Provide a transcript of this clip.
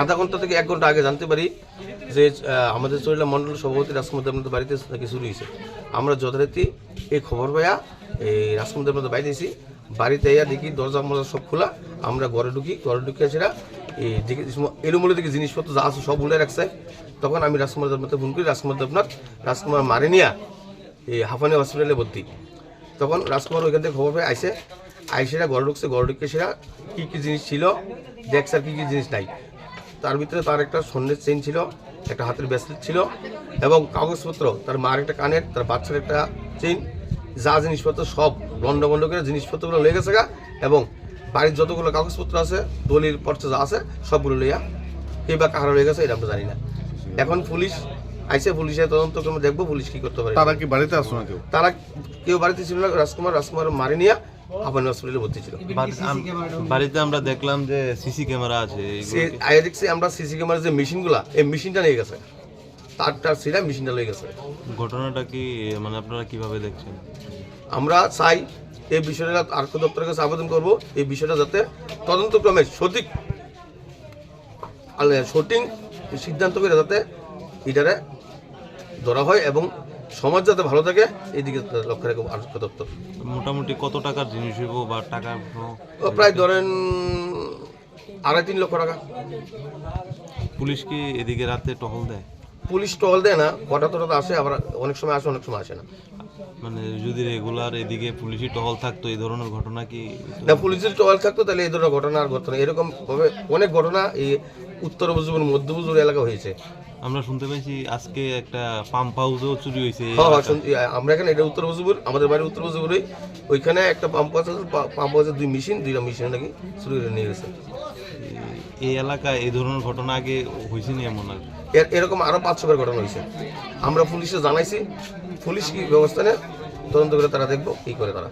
আধা ঘণ্টা থেকে এক ঘণ্টা আগে জানতে পারি যে আমাদের চরিলা মন্ডল সভাপতি রাজকুমার দেবনাথ বাড়িতে নাকি চুরি হয়েছে। আমরা যথারীতি এই খবর পাইয়া এই রাজকুমার দেবনাথ বাড়িতে বাড়িতে ইয়া দেখি, দরজা মরজা সব খোলা। আমরা ঘরে ঢুকি, ঘরে ঢুকে সেটা এই দেখি এলোমেলো দিকে জিনিসপত্র যা আছে সব উল্লে রাখছে। তখন আমি রাজকুমার দেবনাথে ফোন করি, রাজকুমার দেবনাথ, রাজকুমার মারে নিয়া এই হাফানি হসপিটালে ভর্তি। তখন রাজকুমার ওইখান থেকে খবর পেয়ে আইসে আইসেরা ঘরে ঢুকছে, ঘরে ঢুকে সেরা কী কী জিনিস ছিল, দেখছে আর কী কী জিনিস নাই। তার ভিতরে তার একটা স্বর্ণের চেন ছিল একটা হাতের ব্রেসলেট ছিল এবং কাগজপত্র তার মার একটা কানের তার বাচ্চার একটা চেন যা জিনিসপত্র সব বন্ড করে জিনিসপত্রগুলো লেগে গেছে এবং বাড়ির যতগুলো কাগজপত্র আছে দলির পর্চা যা আছে সবগুলো লইয়া কে বা কাহারা লেগে গেছে এটা আমরা জানি না। এখন পুলিশ আইসে পুলিশের তদন্ত করে দেখব পুলিশ কি করতে পারে। তারা কি বাড়িতে আসতো না কেউ? তারা কেউ বাড়িতে ছিল না রাজকুমার রাজকুমার মারি নিয়ে হাফানি হসপিটালে ভর্তি ছিল। বাড়িতে আমরা দেখলাম যে সিসি ক্যামেরা আছে দেখছি আমরা সিসি ক্যামেরার যে মেশিনগুলা এই মেশিনটা নিয়ে গেছে। তার তার সিরা মেশিনটা লয়ে গেছে। ঘটনাটা কি মানে আপনারা কীভাবে দেখছেন? আমরা চাই এই বিষয়টা আর্থ দপ্তরের কাছে আবেদন করব। এই বিষয়টা যাতে তদন্তক্রমে সঠিক সঠিক সিদ্ধান্ত করে যাতে এটারে ধরা হয় এবং সমাজ যাতে ভালো থাকে এইদিকে লক্ষ্য রাখব আর্থ দপ্তর। মোটামুটি কত টাকার জিনিস হইব বা টাকা প্রায় ধরেন আড়াই তিন লক্ষ টাকা। পুলিশ কি এদিকে রাতে টহল দেয়? পুলিশ টহল দেয় না হঠাৎ হঠাৎ আসে আবার অনেক সময় আসে অনেক সময় আসে না। মানে যদি রেগুলার এদিকে পুলিশি টহল থাকতো এই ধরনের ঘটনা কি? না পুলিশের টহল থাকতো তাহলে এই ধরনের ঘটনা আর ঘটনা এরকম ভাবে অনেক ঘটনা এই উত্তর বুজুর মধ্য বুজুর এলাকা হয়েছে। আমরা শুনতে পেয়েছি আজকে একটা পাম্প হাউসও চুরি হয়েছে হ্যাঁ হ্যাঁ আমরা এখানে এটা উত্তর বজুপুর আমাদের বাড়ি উত্তর বজুপুরে ওইখানে একটা পাম্প আছে পাম্প আছে দুই মেশিন দুইটা মেশিন নাকি চুরি করে নিয়ে গেছে। এই- এই এলাকায় এই ধরনের ঘটনা আগে হয়েছে নি এমন আর? এরকম আরও পাঁচ ছবার ঘটনা হয়েছে। আমরা পুলিশে জানাইছি পুলিশ কি ব্যবস্থা নেয় তদন্ত করে তারা দেখব কি করে তারা।